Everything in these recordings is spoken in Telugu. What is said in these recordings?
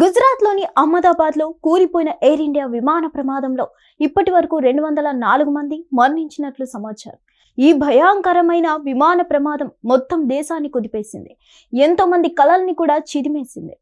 గుజరాత్లోని అహ్మదాబాద్లో కూలిపోయిన ఎయిర్ ఇండియా విమాన ప్రమాదంలో ఇప్పటి వరకు రెండు వందల నాలుగు మంది మరణించినట్లు సమాచారం. ఈ భయంకరమైన విమాన ప్రమాదం మొత్తం దేశాన్ని కుదిపేసింది. ఎంతో మంది కలల్ని కూడా చిదిమేసింది.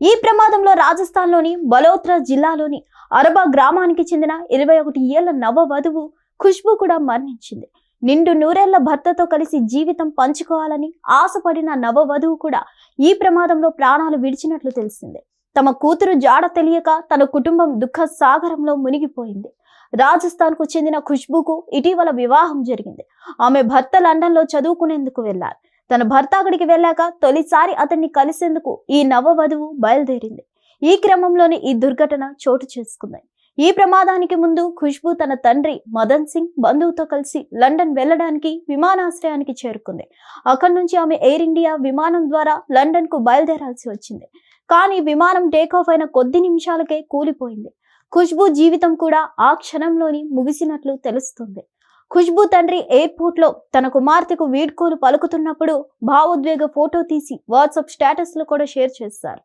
ఈ ప్రమాదంలో రాజస్థాన్లోని బలోత్రా జిల్లాలోని అరబా గ్రామానికి చెందిన ఇరవై ఒకటి ఏళ్ళ నవ వధువు ఖుష్బు కూడా మరణించింది. నిండు నూరేళ్ళ భర్తతో కలిసి జీవితం పంచుకోవాలని ఆశపడిన నవ వధువు కూడా ఈ ప్రమాదంలో ప్రాణాలు విడిచినట్లు తెలిసింది. తమ కూతురు జాడ తెలియక తన కుటుంబం దుఃఖ సాగరంలో మునిగిపోయింది. రాజస్థాన్కు చెందిన ఖుష్బుకు ఇటీవల వివాహం జరిగింది. ఆమె భర్త లండన్లో చదువుకునేందుకు వెళ్ళారు. తన భర్త అక్కడికి వెళ్ళాక తొలిసారి అతన్ని కలిసేందుకు ఈ నవవధువు బయలుదేరింది. ఈ క్రమంలోనే ఈ దుర్ఘటన చోటు చేసుకుంది. ఈ ప్రమాదానికి ముందు ఖుష్బు తన తండ్రి మదన్ సింగ్ బంధువుతో కలిసి లండన్ వెళ్ళడానికి విమానాశ్రయానికి చేరుకుంది. అక్కడి నుంచి ఆమె ఎయిర్ ఇండియా విమానం ద్వారా లండన్కు బయలుదేరాల్సి వచ్చింది. కానీ విమానం టేకాఫ్ అయిన కొద్ది నిమిషాలకే కూలిపోయింది. ఖుష్బు జీవితం కూడా ఆ క్షణంలోని ముగిసినట్లు తెలుస్తుంది. ఖుష్బు తండ్రి ఎయిర్పోర్ట్లో తన కుమార్తెకు వీడ్కోలు పలుకుతున్నప్పుడు భావోద్వేగ ఫోటో తీసి వాట్సాప్ స్టేటస్లో కూడా షేర్ చేశారు.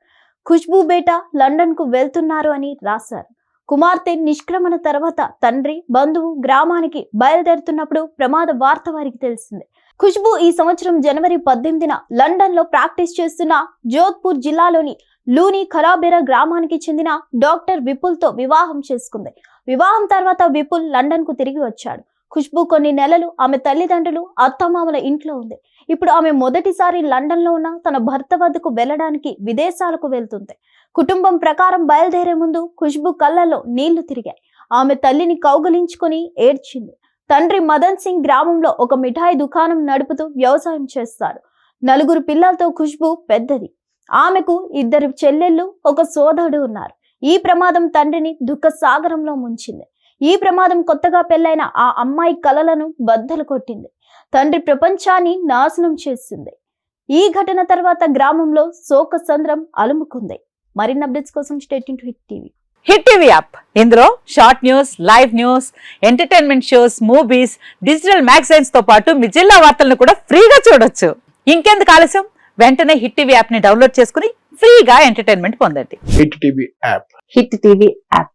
ఖుష్బు బేటా లండన్కు వెళ్తున్నారు అని రాశారు. కుమార్తె నిష్క్రమణ తర్వాత తండ్రి బంధువు గ్రామానికి బయలుదేరుతున్నప్పుడు ప్రమాద వార్త వారికి తెలిసింది. ఖుష్బు ఈ సంవత్సరం జనవరి పద్దెనిమిదిన లండన్లో ప్రాక్టీస్ చేస్తున్న జోధ్పూర్ జిల్లాలోని లూని ఖరాబెరా గ్రామానికి చెందిన డాక్టర్ విపుల్తో వివాహం చేసుకుంది. వివాహం తర్వాత విపుల్ లండన్కు తిరిగి వచ్చాడు. ఖుష్బు కొన్ని నెలలు ఆమె తల్లిదండ్రులు అత్తమామల ఇంట్లో ఉంది. ఇప్పుడు ఆమె మొదటిసారి లండన్లో ఉన్న తన భర్త వద్దకు వెళ్ళడానికి విదేశాలకు వెళ్తుంది కుటుంబం ప్రకారం బయలుదేరే ముందు ఖుష్బు కళ్ళల్లో నీళ్ళు తిరిగాయి. ఆమె తల్లిని కౌగలించుకొని ఏడ్చింది. తండ్రి మదన్ సింగ్ గ్రామంలో ఒక మిఠాయి దుకాణం నడుపుతూ వ్యవసాయం చేస్తారు నలుగురు పిల్లలతో ఖుష్బు పెద్దది. ఆమెకు ఇద్దరు చెల్లెళ్ళు ఒక సోదరుడు ఉన్నారు. ఈ ప్రమాదం తండ్రిని దుఃఖ సాగరంలో ముంచింది. ఈ ప్రమాదం కొత్తగా పెళ్ళైన ఆ అమ్మాయి కలలను బద్దలు కొట్టింది. తండ్రి ప్రపంచాన్ని నాశనం చేసింది. ఈ ఘటన తర్వాత గ్రామంలో శోక సంద్రం అలుముకుంది. మరిన్ని అప్డేట్స్ కోసం state to hit TV. Hit TV app. ఇందులో short news live news entertainment shows movies digital మ్యాగజైన్స్తో పాటు మీ జిల్లా వార్తలను కూడా ఫ్రీగా చూడొచ్చు. ఇంకెందుకు ఆలస్యం? వెంటనే హిట్ టీవీ యాప్ని డౌన్లోడ్ చేసుకుని ఫ్రీగా ఎంటర్టైన్మెంట్ పొందండి. Hit TV app. Hit TV app.